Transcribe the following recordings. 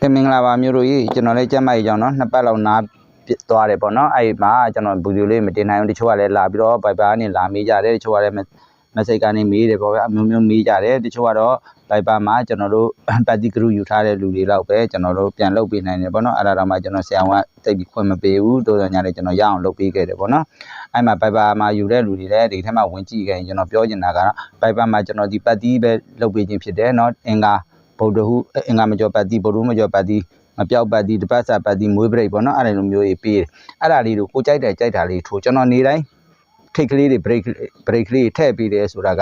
ကဲမင်္ဂလာပါမျိုးတို့ကြီးကျွန်တော်လည်းကျမ်းမာရေးကြောင်းเนาะနှစ်ပတ်လောက်နားပြစ်သွားတယ်ပေါ့เนาะအဲ့ဒီမှာကျွန်တော်ဗီဒီယိုလေးမတင်နိုင်ဘူးတချို့ကလည်းလာပြီးတော့ဘိုက်ပါကနေလာမေးကြတယ်တချို့ကလည်းမက်ဆေ့ကနေမေးတယ်ပေါ့ဗျအမျိုးမျိုးမေးကြတယ်တချို့ကတော့ဘိုက်ပါမှာကျွန်တော်တို့ပတ်တိကရုယူထားတဲ့လူတွေလောက်ပဲကျွန်တော်တို့ပြန်လုပ်ပေးနိုင်တယ်ပေါ့เนาะအဲ့ဒါတော့မှကျွန်တော်ဆရာဝန်ကတိတ်ပြီးခွင့်မပေးဘူးတိုးတော်ညာလည်းကျွန်တော်ရအောင်လုပ်ပေးခဲ့တယ်ပေါ့เนาะအဲ့မှာဘိုက်ပါမှာယူတဲ့လူတွေလည်းဒီထဲမှာဝင်ကြည့်ခဲ့ရင်ကျွန်တော်ပြောချင်တာကတော့ဘိုက်ပါမှာကျွန်တော်ဒီပတ်တိပဲလုပ်ပေးခြင်းဖြစ်တယ်เนาะအင်္ဂါ ဗုဒ္ဓဟုအင်္ဂါမကျော်ပတ်တိဗုဒ္ဓဟုမကျော်ပတ်တိမပြောက်ပတ်တိတပတ်စာပတ်တိမွေးပရိတ်ပေါ့နော်အဲ့ဒါလိုမျိုးကြီးပေးတယ်အဲ့ဒါလေးတွေကိုကြိုက်တယ်ကြိုက်တာလေးထိုးကျွန်တော်နေတိုင်းထိတ်ကလေးတွေ break break လေးထည့်ပေးတယ်ဆိုတာက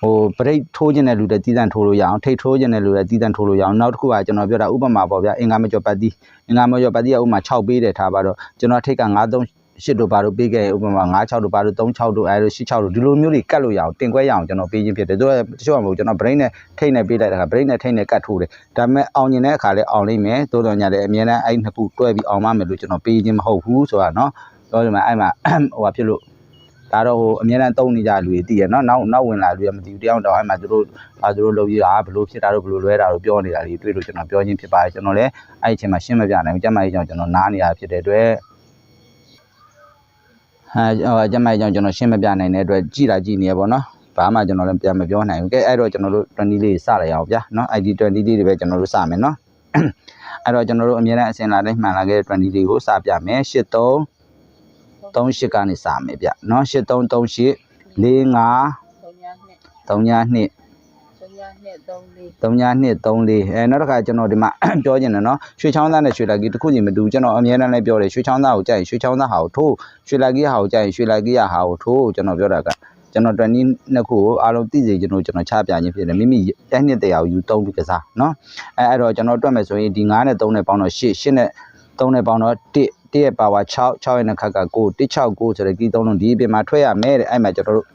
ဟို break ထိုးခြင်းတဲ့လူတွေတည်တံ့ထိုးလို့ရအောင်ထိတ်ထိုးခြင်းတဲ့လူတွေတည်တံ့ထိုးလို့ရအောင်နောက်တစ်ခုကကျွန်တော်ပြောတာဥပမာပေါ့ဗျာအင်္ဂါမကျော်ပတ်တိအင်္ဂါမကျော်ပတ်တိကဥပမာ6ပေးတယ်ထားပါတော့ကျွန်တော်ထိတ်က9 3 8တို့ဘာတို့ပေးခဲ့ရင်ဥပမာ9 6တို့ဘာတို့3 6တို့အဲလို6 6တို့ဒီလိုမျိုးတွေကတ်လို့ရအောင်တင်ခွဲရအောင်ကျွန်တော်ပေးခြင်းဖြစ်တယ်သူကတချို့ကမဟုတ်ကျွန်တော် brain နဲ့ထိတ်နဲ့ပေးလိုက်တာက brain နဲ့ထိတ်နဲ့ကတ်ထိုးတယ်ဒါပေမဲ့အောင်ကျင်တဲ့အခါလဲအောင်လိမ့်မယ်တိုးတော်ညာလည်းအများနဲ့အဲ့နှစ်ခုတွဲပြီးအောင်မမယ်လို့ကျွန်တော်ပေးခြင်းမဟုတ်ဘူးဆိုတာနော်ပြောချင်မှာအဲ့မှာဟိုဟာဖြစ်လို့ဒါတော့ဟိုအများနဲ့တုံးနေကြလူတွေတည်ရနော်နောက်နောက်ဝင်လာလူတွေမသိဘူးတယောက်တော့အဲ့မှာသူတို့ဘာသူတို့လုပ်ရတာဘလို့ဖြစ်တာတို့ဘလို့လွဲတာတို့ပြောနေတာတွေတွေ့လို့ကျွန်တော်ပြောခြင်းဖြစ်ပါတယ်ကျွန်တော်လည်းအဲ့ဒီအချိန်မှာရှင်းမပြနိုင်ဘူးကြမ်းမကြီးကြောင့်ကျွန်တော်နားနေတာဖြစ်တဲ့အတွက် အဲဟိုကျမကြီးကြောင့်ကျွန်တော်ရှင်းမပြနိုင်တဲ့အတွက်ကြည်တာကြည်နေရပေါ့နော်ဘာမှကျွန်တော်လည်းပြန်မပြောနိုင်ဘူးကဲအဲ့တော့ကျွန်တော်တို့20လေးစလိုက်အောင်ဗျာနော် ID 20လေးတွေပဲကျွန်တော်တို့စမယ်နော်အဲ့တော့ကျွန်တော်တို့အများနဲ့အစင်လာတိုင်းမှန်လာခဲ့တဲ့20လေးကိုစပြမယ်83 38ကနေစမယ်ဗျနော်83 38 45သုံးညာ နှစ်32သုံးညာနှစ်သုံးလေး3934အဲနောက်တစ်ခါကျွန်တော်ဒီမှာပြောချင်တယ်နော်ရွှေချောင်းသားနဲ့ရွှေလာကြီးတစ်ခုစီမတူကျွန်တော်အများနဲ့လည်းပြောတယ်ရွှေချောင်းသားကိုကြိုက်ရင်ရွှေချောင်းသားဟာကိုထိုးရွှေလာကြီးဟာကိုကြိုက်ရင်ရွှေလာကြီးဟာကိုထိုးကျွန်တော်ပြောတာကကျွန်တော်20နှစ်ခုကိုအားလုံးသိစေကျွန်တော်ကျွန်တော်ချပြခြင်းဖြစ်တယ်မိမိတိုင်းနှစ်တရားကိုယူသုံးပြီးကစားနော်အဲအဲ့တော့ကျွန်တော်တွက်မယ်ဆိုရင်ဒီ9နဲ့3နဲ့ပေါင်းတော့8 8နဲ့3နဲ့ပေါင်းတော့1 1ရဲ့ power 6 6ရဲ့နှစ်ခါက9 169ဆိုတဲ့ကြီးသုံးလုံးဒီအပြင်မှာထွက်ရမယ်တဲ့အဲ့မှာကျွန်တော်တို့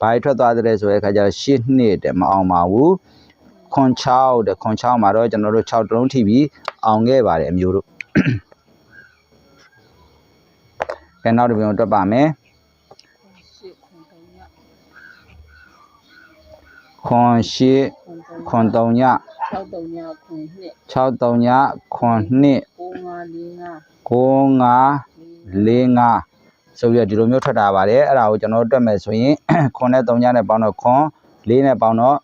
ဘာထွက်သွားတဲ့ဆိုတဲ့ခါကျတော့8နှစ်တဲ့မအောင်ပါဘူးခွန်6တဲ့ခွန်6မှာတော့ကျွန်တော်တို့6တလုံးထိပြီးအောင်ခဲ့ပါတယ်အမျိုးတို့ကဲနောက်တစ်ပြန်တွက်ပါမယ်ရှစ်ခွန်သုံးညခွန်8ခွန်သုံးခွန်3ည၆သုံးညခွန်နှစ်6 3ညခွန်2ကို ငါလေးငါ9 5 4 5ဆိုပြီးတော့ဒီလိုမျိုးထွက်တာပါတယ်အဲ့ဒါကိုကျွန်တော်တွက်မယ်ဆိုရင်ခွန်နဲ့3ညနဲ့ပေါင်းတော့ခွန်4နဲ့ပေါင်းတော့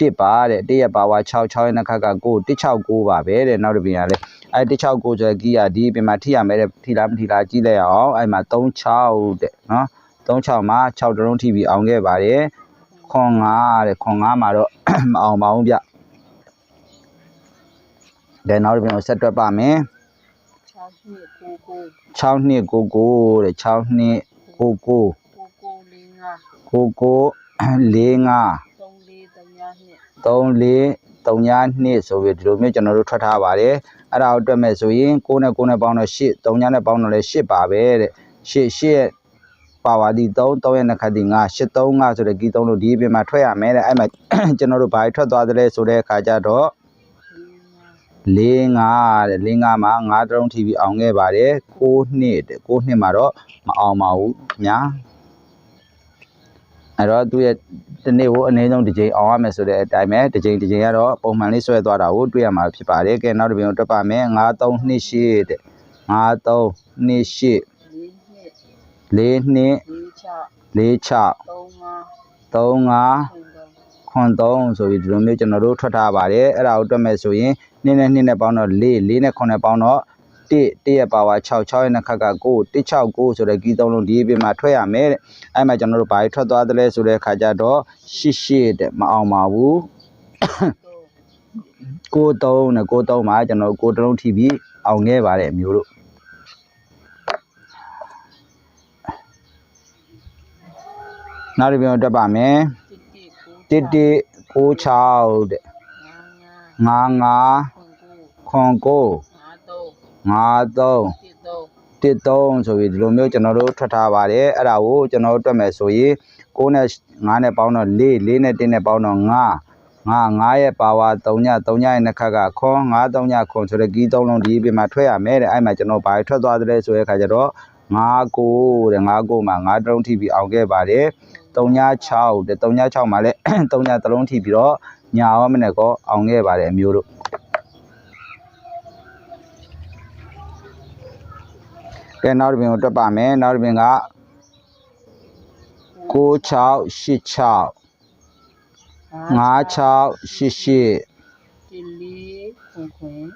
1ပါတဲ့1ရဲ့ပါဝါ6 6ရဲ့နှစ်ခါက9 169ပါပဲတဲ့နောက်တစ်ပြင်ကလည်းအဲ169ဆိုတဲ့ကီးကဒီပြင်မှာထိရမယ်တဲ့ထိလားမထိလားကြည့်လိုက်အောင်အဲ့မှာ36တဲ့နော်36မှာ6တလုံးထိပြီးအောင်ခဲ့ပါတယ်ခွန်9တဲ့ခွန်9မှာတော့မအောင်ပါဘူးဗျတဲ့နောက်တစ်ပြင်ကိုဆက်တွက်ပါမယ် 6နှစ်ကိုကို6နှစ်99တဲ့6နှစ်99ကိုကိုလေးငါ99 45သုံးလေးသုံးညာနှစ်34 3ညနှစ်ဆိုပြီးဒီလိုမျိုးကျွန်တော်တို့ထွက်ထားပါတယ်အဲ့ဒါကိုတွက်မဲ့ဆိုရင်6နဲ့9နဲ့ပေါင်းတော့8 3ညနဲ့ပေါင်းတော့လည်း8ပါပဲတဲ့8 8ရဲ့ပါဝါဒီ3 3ရဲ့နှစ်ခါဒီ9 8 3 5ဆိုတဲ့ကီ3လို့ဒီအပြင်မှာထွက်ရမယ်တဲ့အဲ့မှာကျွန်တော်တို့ဘာထွက်သွားသလဲဆိုတဲ့အခါကျတော့လေးငါ ၄၅တဲ့၄၅မှာ9တုံးထီပြီးအောင်ခဲ့ပါတယ်6နှစ်တဲ့6နှစ်မှာတော့မအောင်ပါဘူးခင်ဗျာအဲ့တော့သူရဲ့ဒီနေ့ကိုအနည်းဆုံးတစ်ကြိမ်အောင်ရမယ်ဆိုတဲ့အတိုင်းပဲတစ်ကြိမ်တစ်ကြိမ်ကတော့ပုံမှန်လေးဆွဲသွားတာကိုတွေ့ရမှာဖြစ်ပါတယ်ကဲနောက်တစ်ပြင်ကိုတွက်ပါမယ်9 3 2 8တဲ့9 3 2 8လေးနှစ်4နှစ်လေးချ4 6သုံးငါ3 5ခွန်သုံးခွန် 3ဆိုပြီးဒီလိုမျိုးကျွန်တော်တို့ထွက်ထားပါတယ်အဲ့ဒါကိုတွက်မယ်ဆိုရင်2နဲ့2နဲ့ပေါင်းတော့4 4နဲ့9နဲ့ပေါင်းတော့1 1ရဲ့ပါဝါ6 6ရဲ့နှစ်ခါက9 169ဆိုတဲ့ကီးသုံးလုံးဒီအပြင်မှာထွက်ရမယ်တဲ့အဲ့မှာကျွန်တော်တို့ဘာထွက်သွားသလဲဆိုတဲ့ခါကျတော့88တဲ့မအောင်ပါဘူးသုံး93နဲ့93မှာကျွန်တော်9တလုံးထိပြီးအောင်ခဲ့ပါတယ်အမျိုးတို့နောက်တစ်ပြန်တွက်ပါမယ်တစ်တစ်ကို 1196တဲ့ငါငါ55ခွန်ကိုခွန်9ငါသုံး53တစ်သုံး13ဆိုပြီးဒီလိုမျိုးကျွန်တော်တို့ထွက်ထားပါတယ်အဲ့ဒါကိုကျွန်တော်တို့တွက်မယ်ဆိုရင်6နဲ့9နဲ့ပေါင်းတော့4 4နဲ့1နဲ့ပေါင်းတော့9 9 9ရဲ့ပါဝါ3ည3ညရဲ့နှစ်ခါကခွန်9 3ညခွန်ဆိုတဲ့ကီး3လုံးဒီအပြင်မှာထွက်ရမယ်တဲ့အဲ့မှာကျွန်တော်ဘာထွက်သွားသလဲဆိုတဲ့အခါကျတော့9 9တဲ့9 9မှာ9တလုံးထိပြီးအောင်ခဲ့ပါတယ် 396တဲ့396မှာလည်း3ညသလုံးထိပြီးတော့ညာရောမနဲ့ကောအောင်ခဲ့ပါတယ်အမျိုးတို့ကဲနောက်တစ်ပင်ကိုတွက်ပါမယ်နောက်တစ်ပင်က9686 9688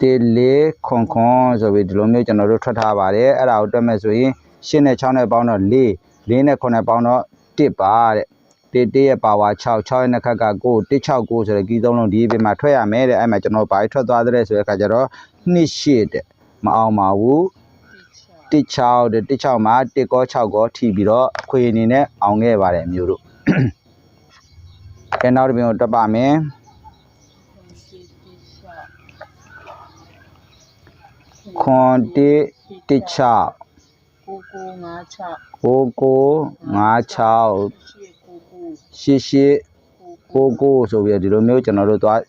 တေလေးခွန်ခွန်ဆိုပြီးဒီလိုမျိုးကျွန်တော်တို့ထွက်ထားပါတယ်အဲ့ဒါကိုတွက်မဲ့ဆိုရင်၈နဲ့6နဲ့ပေါင်းတော့၄၄နဲ့9နဲ့ပေါင်းတော့ 1ပါတဲ့တေတေရဲ့ပါဝါ6 6ရဲ့နှစ်ခက်က9 169ဆိုတဲ့ကီးသုံးလုံးဒီအပြင်မှာထွက်ရမယ်တဲ့အဲ့မှာကျွန်တော်ဘာထွက်သွားတဲ့ဆိုတဲ့အခါကျတော့2ရှစ်တဲ့မအောင်ပါဘူးတစ်ချောင်း16တဲ့16မှာ1ကော6ကောထိပြီးတော့အခွေအနေနဲ့အောင်ခဲ့ပါတယ်မျိုးတို့ကဲနောက်တစ်ပင်ကိုတွက်ပါမယ်ခွန်တစ် တစ်ချောင်းခွန်1 1 6ကိုကိုငါးချောင်း9956ရှစ်ကိုကို88ကိုကိုဆိုပြီးတော့ဒီလိုမျိုးကျွန်တော်တို့သွား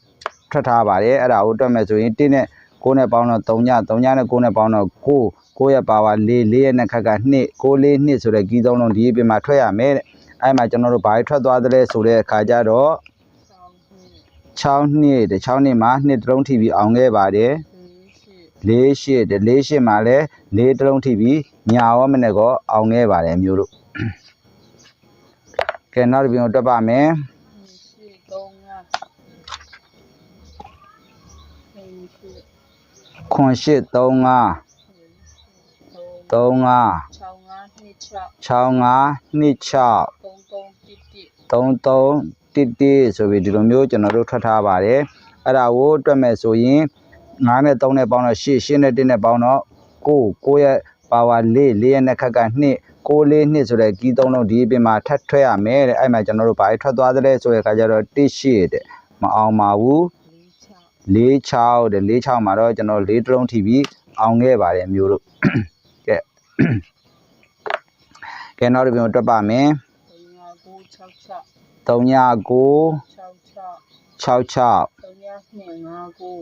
ထွက်ထားပါတယ်အဲ့ဒါကိုတွက်မယ်ဆိုရင်1နဲ့9နဲ့ပေါင်းတော့3ည3ညနဲ့9နဲ့ပေါင်းတော့9 9ရဲ့ပါဝါ4 4ရဲ့နှစ်ခက်က2 9 4 2ဆိုတဲ့ကီးသုံးလုံးဒီအပြင်မှာထွက်ရမယ်တဲ့အဲ့မှာကျွန်တော်တို့ဘာထွက်သွားသလဲဆိုတဲ့အခါကျတော့6နှစ်6နှစ်တဲ့6နှစ်မှာ2တလုံးထိပြီးအောင်ခဲ့ပါတယ် လေးရှစ်4 8တဲ့4 8မှာလည်း4တလုံးထိပြီးညာရောမနဲ့ကောအောင်ခဲ့ပါတယ်မျိုးတို့ကဲနောက်တစ်ပြင်ကိုတွက်ပါမယ်နှစ်ရှစ်သုံးငါနှစ်ရှစ်ခွန်8 3 5သုံး3 5ချောင်းငါနှစ်ချောင်း6526သုံးသုံးတစ်တစ်33ဆိုပြီးဒီလိုမျိုးကျွန်တော်တို့ထွက်ထားပါတယ်အဲ့ဒါကိုတွက်မဲ့ဆိုရင် 9နဲ့3နဲ့ပေါင်းတော့8 8နဲ့1နဲ့ပေါင်းတော့9 9ရဲ့ပါဝါ4 4ရဲ့နှစ်ခက်က2 6 4 2ဆိုတဲ့ကီးသုံးလုံးဒီအပြင်မှာထပ်ထွက်ရမယ်တဲ့အဲ့မှာကျွန်တော်တို့ဘာထွက်သွားသလဲဆိုတဲ့အခါကျတော့1 8တဲ့မအောင်ပါဘူးလေးချောင်း46တဲ့46မှာတော့ကျွန်တော်၄တလုံးထိပြီးအောင်ခဲ့ပါတယ်မျိုးတို့ကဲကဲနောက်တစ်ပြင်ကိုတွက်ပါမယ်သုံးငါကို39၆ချောင်းချောင်း66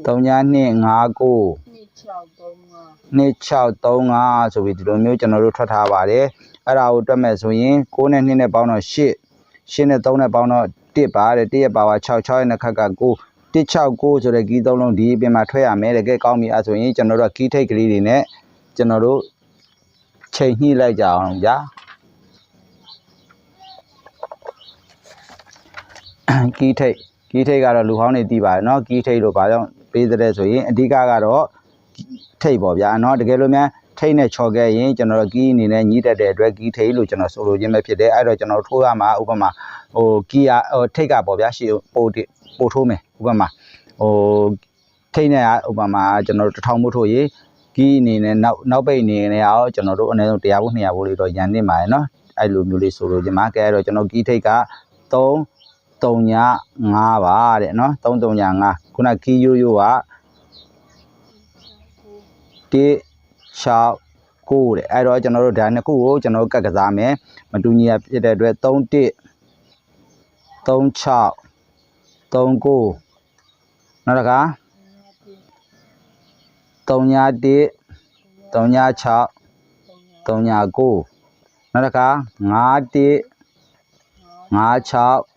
သုံးငါနှစ်ငါကို3959နှစ်ချောင်းသုံးငါ2635ဆိုပြီးဒီလိုမျိုးကျွန်တော်တို့ထွက်ထားပါတယ်အဲ့ဒါကိုတွက်မဲ့ဆိုရင်6နဲ့2နဲ့ပေါင်းတော့8 8နဲ့3နဲ့ပေါင်းတော့1ပါတဲ့1ရဲ့ပါဝါ6 6ရဲ့နှစ်ခက်က9 169ဆိုတဲ့ကီးသုံးလုံးဒီအပြင်မှာထွက်ရမယ်တကယ်ကောင်းပြီအဲ့ဆိုရင်ကျွန်တော်တို့ကကီးထိတ်ကလေးတွေနဲ့ကျွန်တော်တို့ချိန်ညှိလိုက်ကြအောင်ဗျာကီးထိတ် ကီးထိတ်ကတော့လူဟောင်းတွေသိပါတယ်เนาะကီးထိတ်လို့ဘာကြောင့်ပေးတဲ့ဆိုရင်အဓိကကတော့ ထိတ်ပေါ့ဗျာเนาะတကယ်လို့များထိတ်နဲ့ချော်ခဲ့ရင်ကျွန်တော်တို့ကီးအနေနဲ့ညှိတတ်တဲ့အတွက်ကီးထိတ်လို့ကျွန်တော်ဆိုလိုခြင်းပဲဖြစ်တယ်အဲ့တော့ကျွန်တော်ထိုးရမှာဥပမာဟိုကီးရဟိုထိတ်ကပေါ့ဗျာရှေ့ပို့ပို့ထိုးမယ်ဥပမာဟိုထိတ်နဲ့ကဥပမာကျွန်တော်တို့တစ်ထောင်မို့ထိုးရေးကီးအနေနဲ့နောက်နောက်ပိတ်အနေနဲ့ရောကျွန်တော်တို့အနည်းဆုံး100ဘု200ဘုလေးတော့ရန်နေပါတယ်เนาะအဲ့လိုမျိုးလေးဆိုလိုခြင်းမှာကဲအဲ့တော့ကျွန်တော်ကီးထိတ်က3 3.5ပါတဲ့နော်3.5ခုနကီယိုယိုက1 6 9တဲ့အဲ့တော့ကျွန်တော်တို့ဒါနှစ်ခုကိုကျွန်တော်တို့ကတ်ကစားမယ်မတူညီရဖြစ်တဲ့အတွက်3 1 3 6 3 9နောက်တခါ3ညာ1 3ညာ6 3ညာ9နောက်တခါ5 1 5 6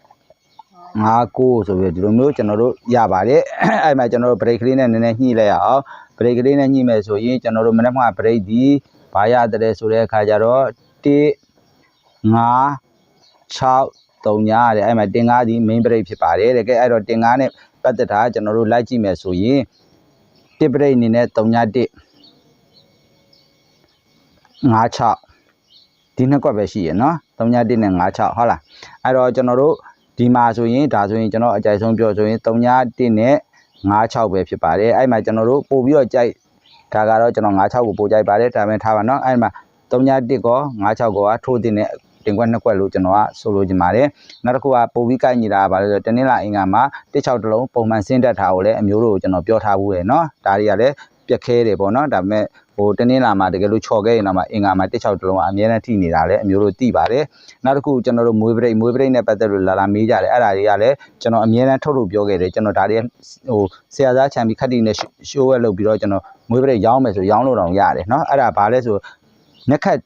59ဆိုပြီးဒီလိုမျိုးကျွန်တော်တို့ရပါတယ်အဲ့မှာကျွန်တော်တို့ break ကလေးနဲ့နည်းနည်းညှိလိုက်ရအောင် break ကလေးနဲ့ညှိမယ်ဆိုရင်ကျွန်တော်တို့မနေ့က break ဒီဘာရတဲ့ဆိုတဲ့အခါကျတော့1 5 6 3ညတဲ့အဲ့မှာတင်ကားဒီ main break ဖြစ်ပါတယ်တဲ့ကဲအဲ့တော့တင်ကားနဲ့ပတ်သက်တာကျွန်တော်တို့လိုက်ကြည့်မယ်ဆိုရင်1 break အနေနဲ့3ည1 5 6ဒီနှစ်ကွက်ပဲရှိရနော်3ည1နဲ့5 6ဟုတ်လားအဲ့တော့ကျွန်တော်တို့ ဒီမှာဆိုရင်ဒါဆိုရင်ကျွန်တော်အကြိုက်ဆုံးပြောဆိုရင်3ည1နဲ့56ပဲဖြစ်ပါတယ်အဲ့မှာကျွန်တော်တို့ပို့ပြီးတော့ကြိုက်ဒါကတော့ကျွန်တော်56ကိုပို့ကြိုက်ပါတယ်ဒါပေမဲ့ထားပါနော်အဲ့မှာ3ည1ကော56ကောကထိုးတင်တဲ့တင်ကွက်နှစ်ကွက်လို့ကျွန်တော်ကဆိုလိုချင်ပါတယ်နောက်တစ်ခုကပို့ပြီးကိုက်ညီတာကဘာလဲဆိုတော့တနင်္လာအင်္ဂါမှာ16တလုံးပုံမှန်ဆင်းတက်ထားကိုလည်းအမျိုးတို့ကိုကျွန်တော်ပြောထားဘူးရယ်နော်ဒါတွေကလည်းပြက်ခဲတယ်ပေါ့နော်ဒါပေမဲ့ ဟိုတနင်္လာမှာတကယ်လို့ချော်ခဲ့ရင်တော့မှအင်္ဂါမှာ16တလုံးကအများနဲ့ထိနေတာလည်းအမျိုးတို့သိပါတယ်နောက်တစ်ခုကျွန်တော်တို့မွေးပရိတ်မွေးပရိတ်နဲ့ပတ်သက်လို့လာလာမေးကြတယ်အဲ့ဒါတွေကလည်းကျွန်တော်အများနဲ့ထုတ်လို့ပြောခဲ့တယ်ကျွန်တော်ဒါတွေဟိုဆရာသားချန်ပြီးခက်တီနဲ့ရှိုးဝဲလုပ်ပြီးတော့ကျွန်တော်မွေးပရိတ်ရောင်းမယ်ဆိုရောင်းလို့တော့ရတယ်နော်အဲ့ဒါဘာလဲဆိုနှက်ခတ်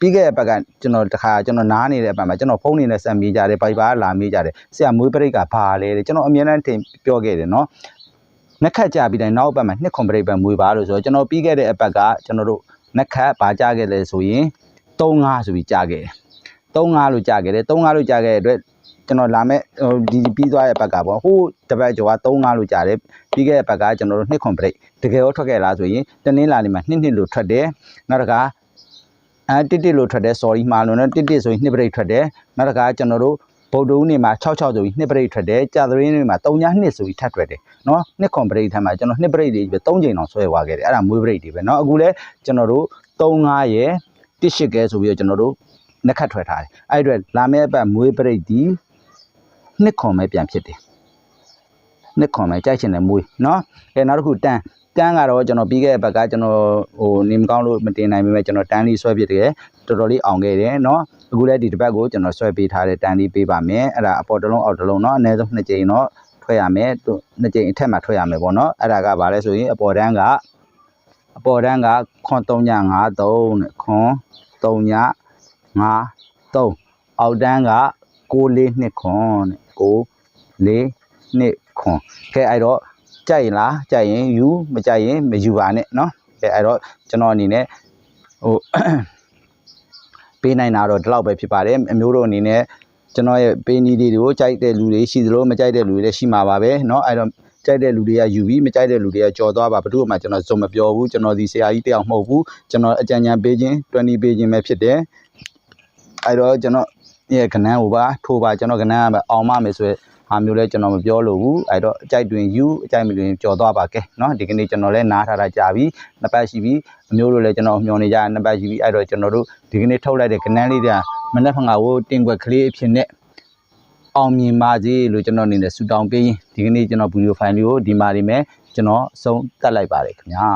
ပြီးခဲ့တဲ့ဘက်ကကျွန်တော်တခါကျွန်တော်နားနေတဲ့အပတ်မှာကျွန်တော်ဖုန်းနေနဲ့ဆက်မေးကြတယ်ဘိုက်ပါလာမေးကြတယ်ဆရာမွေးပရိတ်ကဘာလဲတဲ့ကျွန်တော်အများနဲ့တင်ပြောခဲ့တယ်နော် နှက်ခတ်ကြပြီးတိုင်းနောက်အပတ်မှာနှစ်ခွန်ပရိတ်ပဲမွေးပါလို့ဆိုတော့ကျွန်တော်ပြီးခဲ့တဲ့အပတ်ကကျွန်တော်တို့နှစ်ခတ်ပါကြခဲ့လဲဆိုရင်35ဆိုပြီးကြခဲ့တယ်35လို့ကြခဲ့တယ်35လို့ကြခဲ့တဲ့အတွက်ကျွန်တော်လာမဲ့ဟိုဒီပြီးသွားတဲ့ဘက်ကပေါ့ဟိုးတပတ်ကျော်က35လို့ကြတယ်ပြီးခဲ့တဲ့ဘက်ကကျွန်တော်တို့နှစ်ခွန်ပရိတ်တကယ်ရောထွက်ခဲ့လားဆိုရင်တနင်္လာနေ့မှာနှစ်နှစ်လို့ထွက်တယ်နောက်တစ်ခါအဲတစ်တစ်လို့ထွက်တယ် sorry မှားလို့နော်တစ်တစ်ဆိုရင်နှစ်ပရိတ်ထွက်တယ်နောက်တစ်ခါကျွန်တော်တို့ ဗုဒ္ဓဦးနေ့မှာ66ဆိုပြီးနှစ်ပရိတ်ထွက်တယ်ကြာသပတေးနေ့မှာ3ညနှစ်ဆိုပြီးထပ်ထွက်တယ်နော်နှစ်ခွန်ပရိတ်ထက်မှာကျွန်တော်နှစ်ပရိတ်တွေပဲ3ချိန်တောင်ဆွဲသွားခဲ့တယ်အဲ့ဒါမွေးပရိတ်တွေပဲနော်အခုလဲကျွန်တော်တို့35ရယ်18ကဲဆိုပြီးတော့ကျွန်တော်တို့နှစ်ခတ်ထွက်ထားတယ်အဲ့ဒီအတွက်လာမယ့်အပတ်မွေးပရိတ်ဒီနှစ်ခွန်ပဲပြန်ဖြစ်တယ်နှစ်ခွန်ပဲကြိုက်ချင်တယ်မွေးနော်အဲနောက်တစ်ခုတန်း တန်းကတော့ကျွန်တော်ပြီးခဲ့တဲ့ဘက်ကကျွန်တော်ဟိုနေမကောင်းလို့မတင်နိုင်ပေမဲ့ကျွန်တော်တန်းလေးဆွဲပြစ်တယ်တော်တော်လေးအောင်ခဲ့တယ်နော်အခုလည်းဒီတစ်ပတ်ကိုကျွန်တော်ဆွဲပေးထားတဲ့တန်းလေးပေးပါမယ်အဲ့ဒါအပေါ်တစ်လုံးအောက်တစ်လုံးနော်အနည်းဆုံးနှစ်ကြိမ်တော့ထွက်ရမယ်သူနှစ်ကြိမ်အထက်မှာထွက်ရမယ်ပေါ့နော်အဲ့ဒါကဘာလဲဆိုရင်အပေါ်တန်းကအပေါ်တန်းကခွန်3ည53နဲ့ခွန်3ည53အောက်တန်းက6လေး2ခွန်နဲ့6လေး2ခွန်ကဲအဲ့တော့ ကြိုက်ရင်လားကြိုက်ရင်ယူမကြိုက်ရင်မယူပါနဲ့နော်ကဲအဲ့တော့ကျွန်တော်အနေနဲ့ဟို ပေးနိုင်တာတော့ဒီလောက်ပဲဖြစ်ပါတယ်အမျိုးတို့အနေနဲ့ကျွန်တော်ရဲ့ပေးနီးလေးတွေကိုကြိုက်တဲ့လူတွေရှိသလိုမကြိုက်တဲ့လူတွေလည်းရှိမှာပါပဲเนาะအဲ့တော့ကြိုက်တဲ့လူတွေကယူပြီးမကြိုက်တဲ့လူတွေကကြော်သွားပါဘယ်သူမှကျွန်တော်စုံမပြောဘူးကျွန်တော်ဒီဆရာကြီးတယောက်မဟုတ်ဘူးကျွန်တော်အကြံဉာဏ်ပေးခြင်း20ပေးခြင်းပဲဖြစ်တယ်အဲ့တော့ကျွန်တော်ရဲ့ကဏ္ဍကိုပါထိုးပါကျွန်တော်ကဏ္ဍကပဲအောင်မမယ်ဆိုရယ် ဟာမျိုးလဲကျွန်တော်မပြောလို့ဘူးအဲ့တော့အကြိုက်တွင်ယူအကြိုက်မတွင်ကြော်သွားပါကဲเนาะဒီကနေ့ကျွန်တော်လဲနားထားတာကြာပြီနှစ်ပတ်ရှိပြီအမျိုးတို့လည်းကျွန်တော်မျှော်နေကြနှစ်ပတ်ရှိပြီအဲ့တော့ကျွန်တော်တို့ဒီကနေ့ထုတ်လိုက်တဲ့ကဏ္ဍလေးတွေကမနက်ဖြန်ကကိုတင်ွက်ကလေးအဖြစ်နဲ့အောင်မြင်ပါစေလို့ကျွန်တော်အနေနဲ့ဆုတောင်းပေးရင်ဒီကနေ့ကျွန်တော်ဗီဒီယိုဖိုင်လေးကိုဒီမှာနေမယ်ကျွန်တော်ဆုံးတက်လိုက်ပါတယ်ခင်ဗျာ